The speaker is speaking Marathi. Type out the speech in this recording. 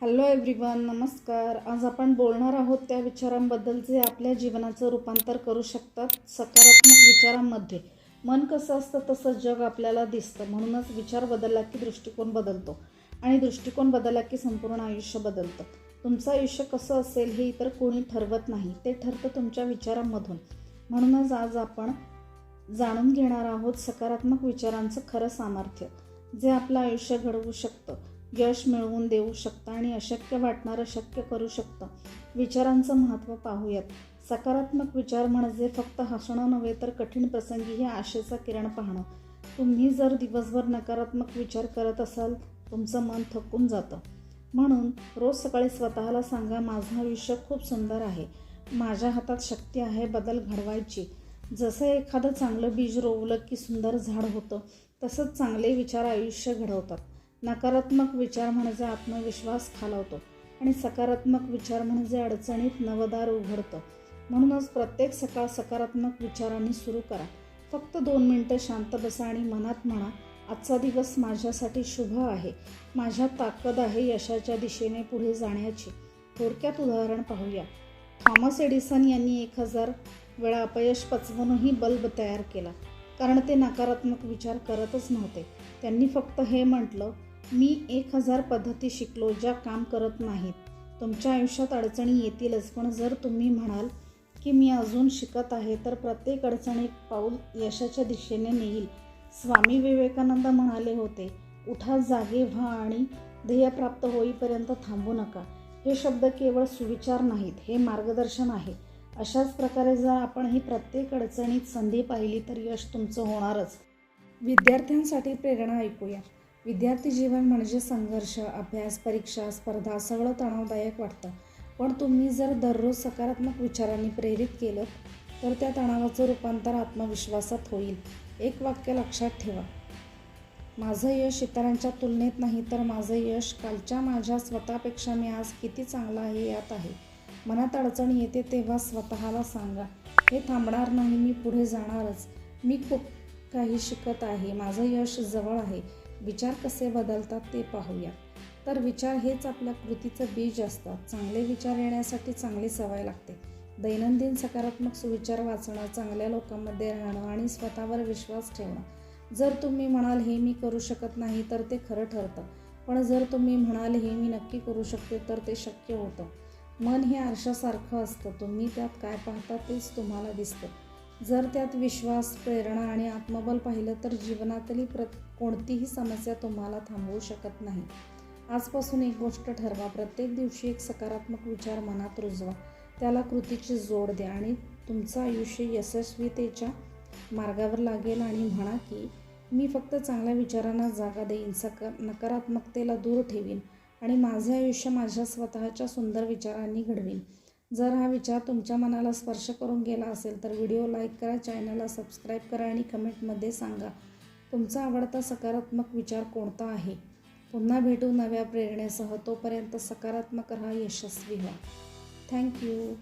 हॅलो एव्हरीवन नमस्कार. आज आपण बोलणार आहोत त्या विचारांबद्दल जे आपल्या जीवनाचं रूपांतर करू शकतात सकारात्मक विचारांमध्ये. मन कसं असतं तसं जग आपल्याला दिसतं. म्हणूनच विचार बदलला की दृष्टिकोन बदलतो आणि दृष्टिकोन बदलला की संपूर्ण आयुष्य बदलतं. तुमचं आयुष्य कसं असेल हे इतर कोणी ठरवत नाही. ते ठरतं तुमच्या विचारांमधून. म्हणूनच आज आपण जाणून घेणार आहोत सकारात्मक विचारांचं खरं सामर्थ्य. जे आपलं आयुष्य घडवू शकतं. यश मिळवून देऊ शकता आणि अशक्य वाटणारं शक्य करू शकतं. विचारांचं महत्त्व पाहूयात. सकारात्मक विचार म्हणजे फक्त हसणं नव्हे तर कठीण प्रसंगी हे आशेचा किरण पाहणं. तुम्ही जर दिवसभर नकारात्मक विचार करत असाल तुमचं मन थकून जातं. म्हणून रोज सकाळी स्वतःला सांगा माझं आयुष्य खूप सुंदर आहे. माझ्या हातात शक्ती आहे बदल घडवायची. जसं एखादं चांगलं बीज रोवलं की सुंदर झाड होतं तसंच चांगले विचार आयुष्य घडवतात. नकारात्मक विचार म्हणजे आत्मविश्वास खालावतो आणि सकारात्मक विचार म्हणजे अडचणीत नवदार उघडतं. म्हणूनच प्रत्येक सकाळ सकारात्मक विचारांनी सुरू करा. फक्त दोन मिनटं शांत बसा आणि मनात म्हणा आजचा दिवस माझ्यासाठी शुभ आहे. माझ्या ताकद आहे यशाच्या दिशेने पुढे जाण्याची. थोडक्यात उदाहरण पाहूया. थॉमस एडिसन यांनी एक हजार वेळा अपयश पचवूनही बल्ब तयार केला कारण ते नकारात्मक विचार करतच नव्हते. त्यांनी फक्त हे म्हटलं मी एक हजार पद्धती शिकलो ज्या काम करत नाहीत. तुमच्या आयुष्यात अडचणी येतीलच पण जर तुम्ही म्हणाल की मी अजून शिकत आहे तर प्रत्येक अडचण एक पाऊल यशाच्या दिशेने नेईल. स्वामी विवेकानंद म्हणाले होते उठा जागे व्हा आणि ध्येय प्राप्त होईपर्यंत थांबू नका. हे शब्द केवळ सुविचार नाहीत हे मार्गदर्शन आहे. अशाच प्रकारे जर आपण ही प्रत्येक अडचणीत संधी पाहिली तर यश तुमचं होणारच. विद्यार्थ्यांसाठी प्रेरणा ऐकूया. विद्यार्थी जीवन म्हणजे संघर्ष अभ्यास परीक्षा स्पर्धा सगळं तणावदायक वाटतं. पण तुम्ही जर दररोज सकारात्मक विचारांनी प्रेरित केलं तर त्या तणावाचं रूपांतर आत्मविश्वासात होईल. एक वाक्य लक्षात ठेवा. माझं यश इतरांच्या तुलनेत नाही तर माझं यश कालच्या माझ्या स्वतःपेक्षा मी आज किती चांगला आहे यात आहे. मनात अडचण येते तेव्हा स्वतःला सांगा हे थांबणार नाही मी पुढे जाणारच. मी खूप काही शिकत आहे. माझं यश जवळ आहे. विचार कसे बदलतात ते पाहूया. तर विचार हेच आपल्या कृतीचं बीज असतात चांगले विचार येण्यासाठी चांगली सवय लागते. दैनंदिन सकारात्मक सुविचार वाचणं चांगल्या लोकांमध्ये राहणं आणि स्वतःवर विश्वास ठेवणं. जर तुम्ही म्हणाल हे मी करू शकत नाही तर ते खरं ठरतं. पण जर तुम्ही म्हणाल हे मी नक्की करू शकते तर ते शक्य होतं. मन हे आरशासारखं असतं. तुम्ही त्यात काय पाहता तेच तुम्हाला दिसतं. जर त्यात विश्वास प्रेरणा आणि आत्मबल पाहिलं तर जीवनातली प्र कोणतीही समस्या तुम्हाला थांबवू शकत नाही. आजपासून एक गोष्ट ठरवा. प्रत्येक दिवशी एक सकारात्मक विचार मनात रुजवा. त्याला कृतीची जोड द्या आणि तुमचं आयुष्य यशस्वीतेच्या मार्गावर लागेल आणि म्हणा की मी फक्त चांगल्या विचारांना जागा देईन सक नकारात्मकतेला दूर ठेवीन आणि माझे आयुष्य माझ्या स्वतःच्या सुंदर विचारांनी घडवीन. जर हा विचार तुमच्या मनाला स्पर्श करून गेला असेल तर व्हिडिओ लाईक करा चॅनलला सबस्क्राईब करा आणि कमेंटमध्ये सांगा. तुमचा आवडता सकारात्मक विचार कोणता आहे? पुन्हा भेटू नव्या प्रेरणेसह. तोपर्यंत सकारात्मक राहा यशस्वी व्हा. थँक्यू